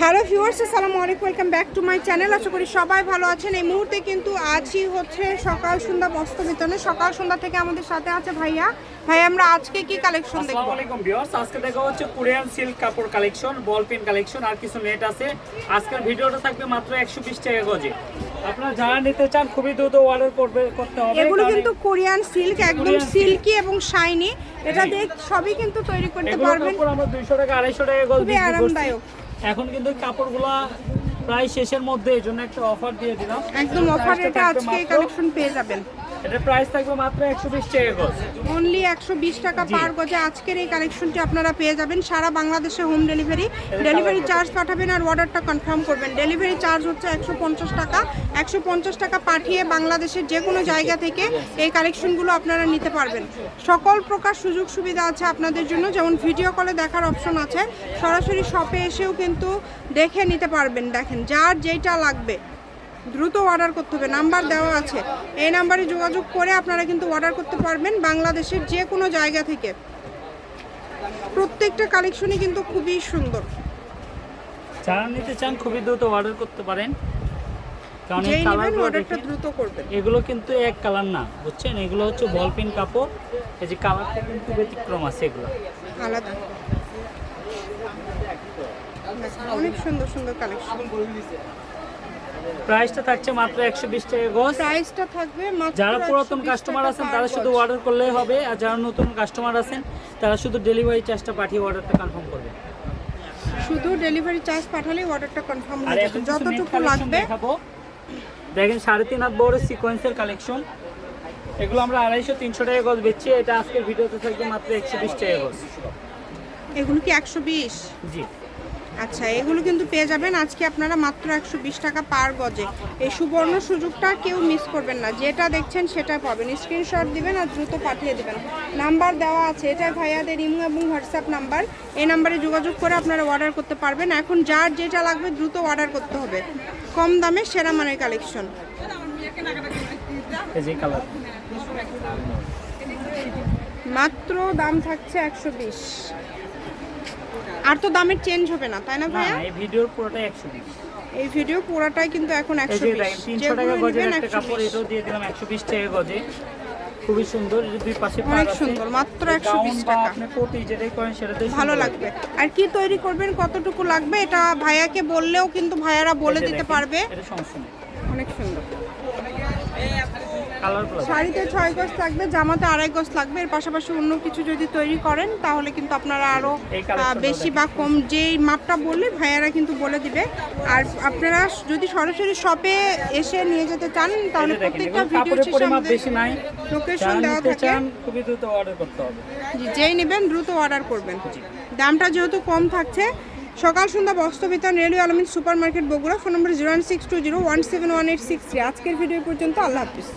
Hello viewers আসসালামু আলাইকুম welcome back to my channel আশা করি সবাই ভালো আছেন। এই মুহূর্তে কিন্তু আছি হচ্ছে সকাল সন্ধ্যা বস্ত্র বিতরণে। সকাল সন্ধ্যা থেকে আমাদের সাথে আছে ভাইয়া। ভাই আমরা আজকে কি কালেকশন দেখব? আসসালামু আলাইকুম ভিউয়ার্স আজকে দেখা হচ্ছে কোরিয়ান সিল্ক কাপড় কালেকশন বল পেন কালেকশন আর কিছু নেট আছে। আজকের ভিডিওটা থাকবে মাত্র 120 টাকা গজে। আপনারা যারা নিতে চান খুবই দ্রুত অর্ডার করবে করতে হবে। এগুলো কিন্তু কোরিয়ান সিল্ক একদম সিল্কি। এবং শাইনি। এটা দেখ সবই কিন্তু তৈরি করতে এগুলো পারবেন। কাপড় আমরা 200 টাকা 250 টাকা গজ খুবই আরামদায়ক। এখন কিন্তু কাপড়গুলো প্রায় শেষের মধ্যে এই জন্য একটা অফার দিয়ে দিলাম। একদম অফার এটা আজকে কালেকশন পেয়ে যাবেন। এটা প্রাইস থাকবে মাত্র 120 টাকা গজ। অনলি একশো বিশ টাকা জি। পার গজে আজকের এই কালেকশনটি আপনারা পেয়ে যাবেন। সারা বাংলাদেশে হোম ডেলিভারি ডেলিভারি চার্জ পাঠাবেন আর অর্ডারটা কনফার্ম করবেন। ডেলিভারি চার্জ হচ্ছে একশো পঞ্চাশ টাকা। একশো পঞ্চাশ টাকা পাঠিয়ে বাংলাদেশের যে কোনো জায়গা থেকে এই কালেকশনগুলো আপনারা নিতে পারবেন। সকল প্রকার সুযোগ সুবিধা আছে আপনাদের জন্য। যেমন ভিডিও কলে দেখার অপশন আছে। সরাসরি শপে এসেও কিন্তু দেখে নিতে পারবেন। দেখেন যার যেটা লাগবে। দ্রুত অর্ডার করতে হবে। নাম্বার দেওয়া আছে। এই নাম্বারে যোগাযোগ করে আপনারা কিন্তু অর্ডার করতে পারবেন বাংলাদেশের যে কোনো জায়গা থেকে। প্রত্যেকটা কালেকশনই কিন্তু খুবই সুন্দর। যারা নিতে চান খুবই দ্রুত অর্ডার করতে পারেন। কারণ এই কালারগুলো অর্ডারটা দ্রুত করবেন। এগুলো কিন্তু এক কালার না বুঝছেন? এগুলো হচ্ছে বল পেন কাপড়। এই যে কালারটা কিন্তু ব্যতিক্রম আছে এগুলো। আলাদা। অনেক সুন্দর সুন্দর কালেকশন প্রাইসটা থাকছে মাত্র একশো বিশ টাকা গজ প্রাইসটা থাকবে যারা পুরাতন কাস্টমার আছেন তারা শুধু অর্ডার করলেই হবে আর যারা নতুন কাস্টমার আছেন তারা শুধু ডেলিভারি চার্জটা পাঠিয়ে অর্ডারটা কনফার্ম করবে। শুধু ডেলিভারি চার্জ পাঠালেই অর্ডারটা কনফার্ম হয়ে যাবে। যতটুকু লাগবে। দেখেন সাড়ে তিন হাত বড় সিকোয়েন্সের কালেকশন এগুলো আমরা আড়াইশো তিনশো টাকা গজ বেচছি এটা আজকের ভিডিওতে থাকবে মাত্র একশো বিশ টাকা গজ এগুলো কি একশো বিশ? জি। আচ্ছা এগুলো কিন্তু পেয়ে যাবেন। আজকে আপনারা মাত্র একশো বিশ টাকা পার গজে। এই সুবর্ণ সুযোগটা কেউ মিস করবেন না। যেটা দেখছেন সেটা পাবেন। স্ক্রিনশট দিবেন আর দ্রুত পাঠিয়ে দেবেন। নাম্বার দেওয়া আছে। এটা ভাইয়াদের ইমো এবং হোয়াটসঅ্যাপ নাম্বার এই নাম্বারে যোগাযোগ করে আপনারা অর্ডার করতে পারবেন। এখন যার যেটা লাগবে দ্রুত অর্ডার করতে হবে। কম দামে সেরা মানের কালেকশন মাত্র দাম থাকছে একশো বিশ। আর তো দামের চেঞ্জ হবে না তাই না ভাইয়া? এই ভিডিওর একশো বিশ। এই ভিডিও পুরোটাই কিন্তু এখন এই একশো যে বিশ। দেখেন তিনশো টাকা যেগুলো গজের একটা কাপড় এটাও দিয়ে দিলাম একশো বিশ টাকা গজে। খুবই সুন্দর এই দুই পাশে পাড় অনেক। সুন্দর, মাত্র এই 120 টাকা। আপনি কোটি যেটাই করেন সেটাতে ভালো লাগবে। আর কি তৈরি করবেন কতটুকু লাগবে এটা ভাইয়াকে বললেও কিন্তু ভাইয়ারা বলে দিতে পারবে। এটা সমস্যা নেই। অনেক সুন্দর। শাড়িতে ছয় গজ থাকবে জামাতে আড়াই গজ লাগবে। এর পাশাপাশি অন্য কিছু যদি তৈরি করেন তাহলে কিন্তু আপনারা আরও বেশি বা কম যেই মাপটা বললে ভাইয়ারা কিন্তু বলে দিবে। আর আপনারা যদি সরাসরি শপে এসে নিয়ে যেতে চান তাহলে প্রত্যেকটা ভিডিও শেষে আমাদের নাই। লোকেশন দেওয়া থাকে। খুবই দ্রুত অর্ডার করতে হবে। জি, যেই নেবেন দ্রুত অর্ডার করবেন। দামটা যেহেতু কম থাকছে সকাল সন্ধ্যা বস্ত্র বিতান railway Almin super market Bogura phone number zero one six two zero one seven one eight six three আজকের ভিডিও পর্যন্ত আল্লাহ হাফিজ।